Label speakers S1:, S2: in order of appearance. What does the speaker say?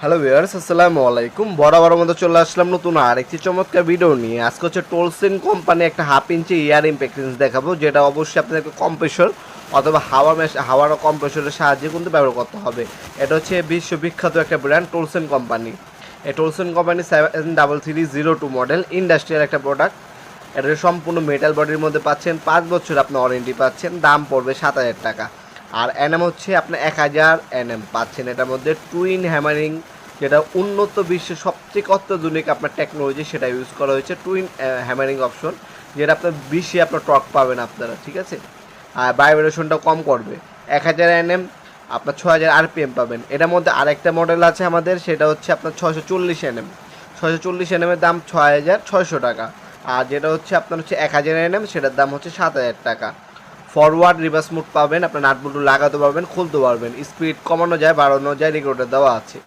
S1: Hello viewers আসসালামু আলাইকুম। বরাবর মতো চলে আসলাম নতুন আরেকটি চমৎকার ভিডিও নিয়ে। আজকে হচ্ছে টোলসেন কোম্পানি একটা হাফ ইঞ্চি ইয়ার ইম্প্যাক্টেন্স দেখাবো, যেটা অবশ্যই আপনাদেরকে কম্প্রেসর অথবা হাওয়া মেশ হাওয়ার কম্প্রেসরের সাহায্যে কিন্তু ব্যবহার করতে হবে। এটা হচ্ছে বিশ্ববিখ্যাত একটা ব্র্যান্ড টোলসেন কোম্পানি এই Tolsen company seven double three zero two model industrial একটা প্রোডাক্ট এটা সম্পূর্ণ মেটাল বডির মধ্যে পাচ্ছেন, পাঁচ বছর আপনি ওয়ারেন্টি পাচ্ছেন, দাম পড়বে সাত হাজার টাকা। আর এনএম হচ্ছে আপনি এক হাজার এনএম পাচ্ছেন এটার মধ্যে টুইন হ্যামারিং যেটা উন্নত বিশ্বের সবচেয়ে অত্যাধুনিক আপনার টেকনোলজি সেটা ইউজ করা হয়েছে টুইন হ্যামারিং অপশন যেটা আপনার বেশি আপনার টর্ক পাবেন আপনারা, ঠিক আছে? আর ভাইব্রেশনটা কম করবে। এক হাজার এনএম, আপনার ছ হাজার আরপিএম পাবেন। এটার মধ্যে আরেকটা মডেল আছে আমাদের, সেটা হচ্ছে আপনার ছশো চল্লিশ এনএম। ছশো চল্লিশ এনএমের দাম ছয় হাজার ছয়শো টাকা। আর যেটা হচ্ছে আপনার হচ্ছে এক হাজার এনএম, সেটার দাম হচ্ছে সাত হাজার টাকা। ফরওয়ার্ড রিভার্স মুড পাবেন, আপনার নাটবুলটু লাগাতে পারবেন, খুলতে পারবেন স্পিড কমানো যায়, বাড়ানো যায় রেগুলেটার দেওয়া আছে।